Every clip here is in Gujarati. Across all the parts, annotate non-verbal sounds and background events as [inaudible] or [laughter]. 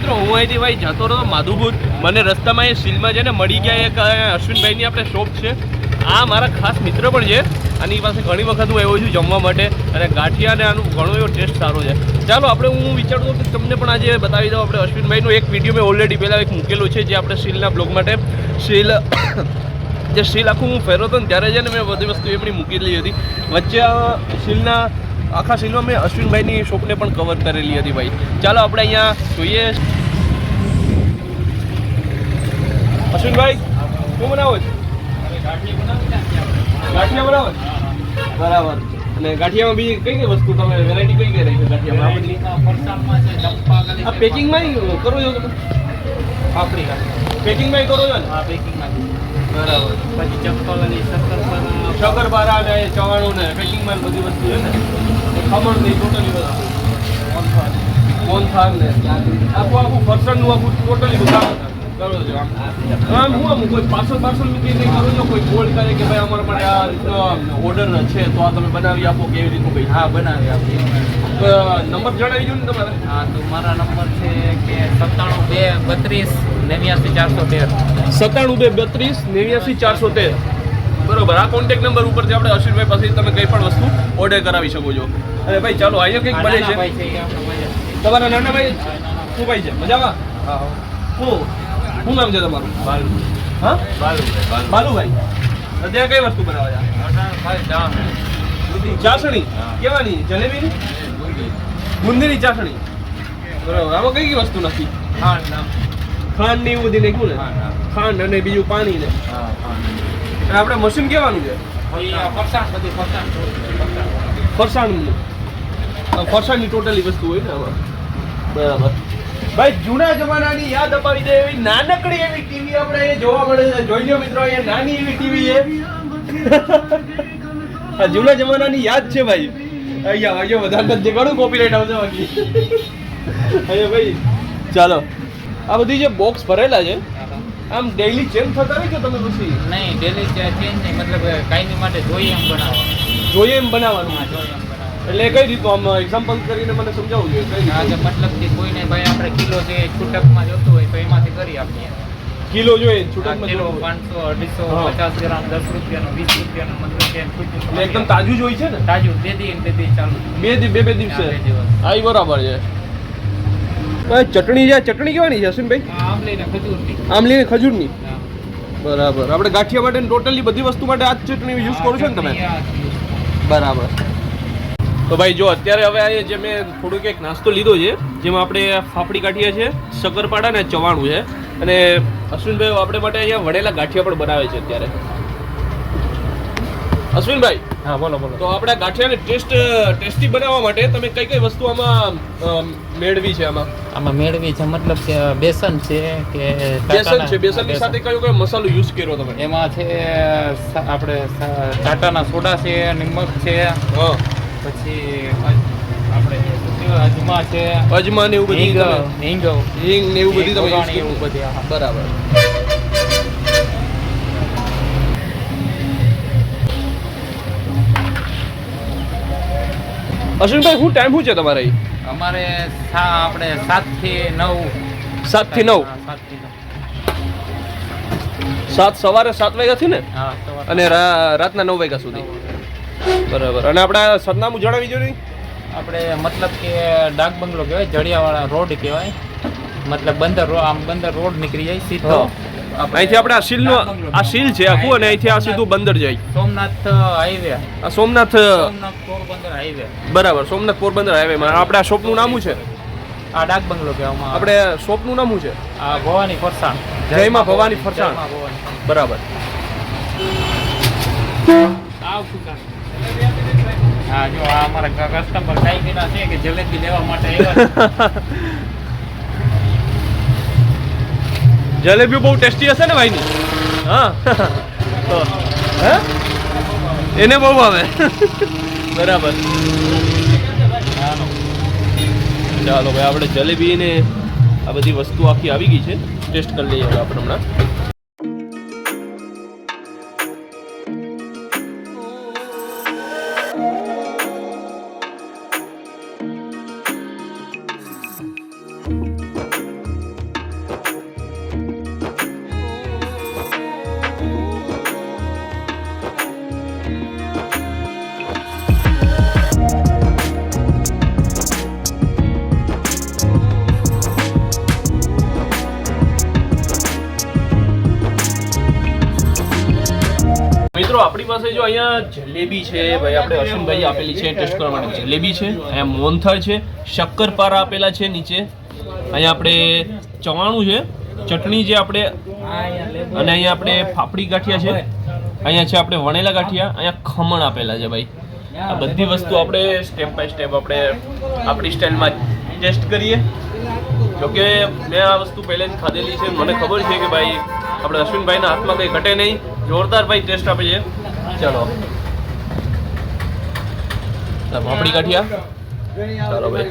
મિત્રો, હું અહીંથી ભાઈ જતો રહ્યો માધુપુર મને રસ્તામાં એ સિલમાં છે ને મળી ગયા એક અશ્વિનભાઈની આપણે શોપ છે. આ મારા ખાસ મિત્ર પણ છે. આની પાસે ઘણી વખત હું આવ્યો છું જમવા માટે. અને ગાંઠિયા અને આનું ઘણો એવો ટેસ્ટ સારો છે. ચાલો, આપણે હું વિચારતો કે તમને પણ આજે બતાવી દઉં. આપણે અશ્વિનભાઈનો એક વીડિયો મેં ઓલરેડી પહેલાં એક મૂકેલો છે, જે આપણે સીલના બ્લોગ માટે. શીલ જે શીલ આખું હું ફેરવતો ને ત્યારે છે ને મેં બધી વસ્તુ એમની મૂકેલી હતી. વચ્ચે આ સીલના આખા સીલમાં મેં અશ્વિનભાઈની શોપને પણ કવર કરેલી હતી ભાઈ. ચાલો આપણે અહીંયા જોઈએ. અશ્વિનભાઈ શું બનાવો છો? ગાંઠિયા બનાવો બરાબર. અને ગાંઠિયામાં બીજી કઈ કઈ વસ્તુ તમે વેરાયટી કઈ કઈ રહી છે ગાંઠિયામાં? આ પેકિંગમાં કરો છો તમે? પેકિંગમાં કરો છો ને? બરાબર. શક્કરપારા ને ચવાણું ને પેકિંગમાં બધી વસ્તુ છે ને? એ ખમણ ને ટોટલી બધું મોનથાળ ને? આખું આખું ફરસાણનું આખું ટોટલી બધું કરો છો આમ. હું આમ કોઈ પાર્સલ પાર્સલ મૂકીને કરો છો કોઈ કોલ કરે કે ભાઈ અમારા માટે આ રીતનો ઓર્ડર છે તો આ તમે બનાવી આપો કેવી રીતનું ભાઈ હા બનાવી આપીએ નંબર જણાવી દો ને તમારે. હા તો મારા નંબર છે કે સત્તાણું બે બત્રીસ નેવ્યાસી ચારસો તેર. સત્તાણું બે બત્રીસ નેવ્યાસી ચારસો તેર. બરોબર. આ કોન્ટેક્ટ નંબર ઉપરથી આપણે અશ્વિનભાઈ પાસેથી તમે કઈ પણ વસ્તુ ઓર્ડર કરાવી શકો છો. અને ભાઈ ચાલો અહીંયા કંઈક બને છે. તમારા નાના ભાઈ શું ભાઈ છે? મજામાં? હા. હા. શું? શું નામ છે તમારું? બાલુ. હા? બાલુ બાલુભાઈ. ત્યાં કઈ વસ્તુ બનાવે છે? ચાસણી? કેવાની? જલેબીની? બુંદીની ચાસણી? બરાબર. આમાં કઈ કઈ વસ્તુ નથી? ખાંડની એવું બધી નાખ્યું ને? ખાંડ અને બીજું પાણી ને? હા હા અને આપણે મશીન કેવાનું છે. ફરસાણનું ફરસાણની ટોટલી વસ્તુ હોય ને આમાં. બરાબર. ભાઈ, જૂના જમાનાની યાદ અપાવી દે એવી નાનકડી એવી ટીવી આપણે એ જોવા મળે છે. જોઈ મિત્રો, અહીંયા નાની એવી ટીવી એ જૂના જમાનાની યાદ છે ભાઈ. અહીંયા અહીંયા વધારે જે ઘણું કોપીરાઈટ આવશે બાકી. અહીંયા ભાઈ, ચાલો. આ બધી જે બોક્સ ભરેલા છે આમ ડેઈલી ચેન્જ થતા રહે કે તમે પછી? નહીં ડેલી ચેન્જ નહીં. મતલબ કાયમી માટે જોઈએ એમ બનાવવાનું. જોઈએ એમ બનાવવાનું? એટલે કઈ રીતનું આમ એક્ઝામ્પલ કરીને મને સમજાવવું જોઈએ કઈ હા કે મતલબ કે કોઈને ભાઈ આપણે કિલો જે છૂટકમાં જોતું હોય તો એમાંથી કરી આપીએ. કિલો જોઈએ છૂટકમાં કિલો પાંચસો અઢીસો પચાસ ગ્રામ દસ રૂપિયાનું વીસ રૂપિયાનું મતલબ કે એટલે એકદમ તાજું જ હોય છે ને? તાજું તે દી તે દી ચાલુ. બે દી બે બે દિવસે? હા, બે બરાબર છે. ચટણી છે? ચટણી કેવાની છે અશ્વિનભાઈ આંબલી ને ખજૂરની. આમલી ને ખજૂરની? હા. બરાબર. આપણે ગાંઠિયા માટે ટોટલી બધી વસ્તુ માટે આ ચટણી યુઝ કરો છો ને તમે? બરાબર. તો ભાઈ જો અત્યારે હવે આ જે મેં થોડુંક એક નાસ્તો લીધો છે જેમાં આપણે ફાફડી ગાંઠિયા છે શક્કરપાડા ને ચવાણું છે. અને અશ્વિનભાઈ આપણે માટે અહીંયા વડેલા ગાંઠિયા પણ બનાવે છે અત્યારે. અશ્વિનભાઈ હા બોલો બોલો. તો આપણે ગાંઠિયાને ટેસ્ટ ટેસ્ટી બનાવવા માટે તમે કઈ કઈ વસ્તુ આમાં મેળવી છે આમાં? આમાં મેળવી છે મતલબ કે બેસન છે કે બેસન છે બેસનની સાથે કયો કયો મસાલો યુઝ કર્યો તમે? એમાં છે આપણે ટાટાના સોડા છે નિમક છે પછી આપણે અજમા છે અજમા ને એવું બધું હિંગ હિંગ. ને એવું બધું તમે એવું બધી બરાબર. અશ્વિનભાઈ શું ટાઈમ શું છે તમારે? અમારે આપણે સાતથી નવ? સાતથી નવ. સાત સવારે સાત વાગ્યાથી ને અને રાતના નવ વાગ્યા સુધી? બરાબર. અને આપણે સરનામું જણાવી જોઈએ આપણે મતલબ કે ડાક બંગલો કહેવાય જડિયાવાળા રોડ કહેવાય. મતલબ બંદર આમ બંદર રોડ નીકળી જાય સીધો. અહીંથી આપણે આ સીલનો આ સીલ છે આખું અને અહીંથી આ સીધું બંદર જાય. સોમનાથ હાઈવે. આ સોમનાથ પોરબંદર હાઈવે. બરાબર સોમનાથ પોરબંદર હાઈવેમાં આપણે આ શોપનું નામ છે? આ ડાક બંગલો કહેવામાં. આપણે શોપનું નામ છે? આ ભવાની ફરસાણ. જય માં ભવાની ફરસાણ. બરાબર. હા જો આ અમારા કસ્ટમર સાઈકીના છે કે જલેબી લેવા માટે આવ્યા [laughs] જલેબી બહુ ટેસ્ટી હશે ને ભાઈની? હા. હે? એને બહુ ભાવે. બરાબર. ચાલો ભાઈ, આપણે જલેબી ને આ બધી વસ્તુ આખી આવી ગઈ છે. ટેસ્ટ કરી લઈએ આપણે હમણાં. મિત્રો, આપણી પાસે જો અહીંયા જલેબી છે, ભાઈ, આપણે અશ્વિનભાઈ આપેલી છે ટેસ્ટ કરવા માટે જલેબી છે, અહીંયા મોહનથાળ છે, શક્કરપારા આપેલા છે નીચે, અહીંયા આપણે ચવાણું છે, ચટણી જે આપણે, અને અહીંયા આપણે ફાફડી ગાંઠિયા છે, અહીંયા છે આપણે વણેલા ગાંઠિયા, અહીંયા ખમણ આપેલા છે, ભાઈ. આ બધી વસ્તુ આપણે સ્ટેપ બાય સ્ટેપ આપણે આપણી સ્ટાઇલમાં ટેસ્ટ કરીએ. જોકે મેં આ વસ્તુ પહેલેથી ખાધેલી છે, મને ખબર છે કે ભાઈ, આપણે અશ્વિનભાઈના હાથમાં કંઈ ઘટે નહીં. જોરદાર ભાઈ ટેસ્ટ આપે છે ચાલો પાપડી ગાંઠિયા ચાલો ભાઈ.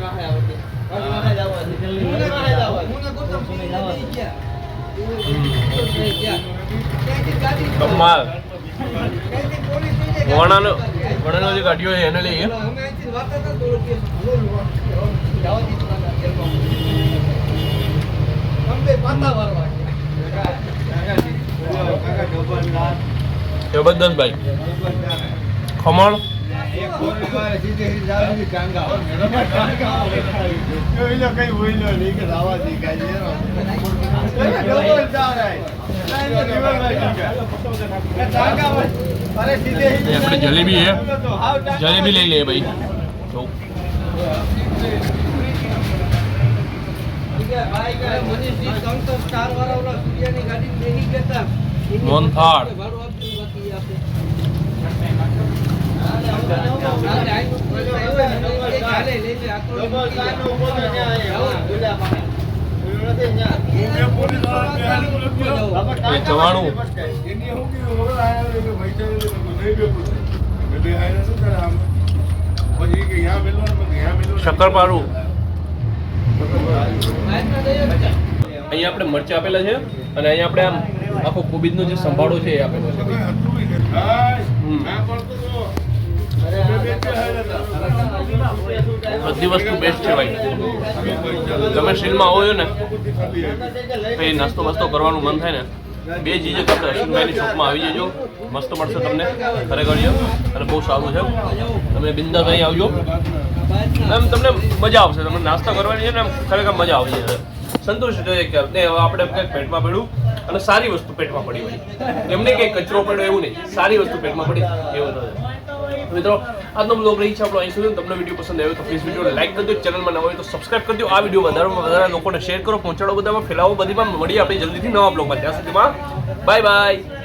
કમાલ. વણાનો વણાનો જે કાઢ્યો છે એને લઈએ. જબરદસ્ત ભાઈ ખમણ? આપણે જલેબી હે જલેબી લઈ લઈએ ભાઈ. જો. મોહનથાળ એ ચવાણું શક્કરપારું અહીંયા આપણે મરચા આપેલા છે અને અહીંયા આપણે આમ આખો કોબીજનો જે સંભાળો છે એ આપેલો છે. બધી વસ્તુ બેસ્ટ છે ભાઈ તમે શીલમાં આવો ને ભાઈ નાસ્તો વાસ્તો કરવાનું મન થાય ને, બે ચીજો આપણે અશ્વિનભાઈની શોપમાં આવી જજો. મસ્ત મળશે તમને, ખરેખર અને બહુ સારું છે. તમે બિંદાસ અહીં આવજો. એમ તમને મજા આવશે. તમને નાસ્તો કરવાની છે ને, એમ ખરેખર મજા જશે સંતોષ જોઈએ કે આપણે કંઈક પેટમાં પડ્યું અને સારી વસ્તુ પેટમાં પડી હોય. એમને કંઈ કચરો પડ્યો એવું નહીં. સારી વસ્તુ પેટમાં પડી. એવું થશે મિત્રો, આજનો બ્લોગ રહી છે આપણો અહીં સુધી. તમને વીડિયો પસંદ આવ્યો તો પ્લીઝ વીડિયો લાઈક કરજો. ચેનલમાં નવા હોય તો સબસ્ક્રાઇબ કરજો. આ વીડિયો વધારેમાં વધારે લોકોને શેર કરો, પહોંચાડો બધામાં. ફેલાવો બધીમાં. મળીએ આપણે જલ્દીથી નવા બ્લોગમાં ત્યાં સુધીમાં. Bye bye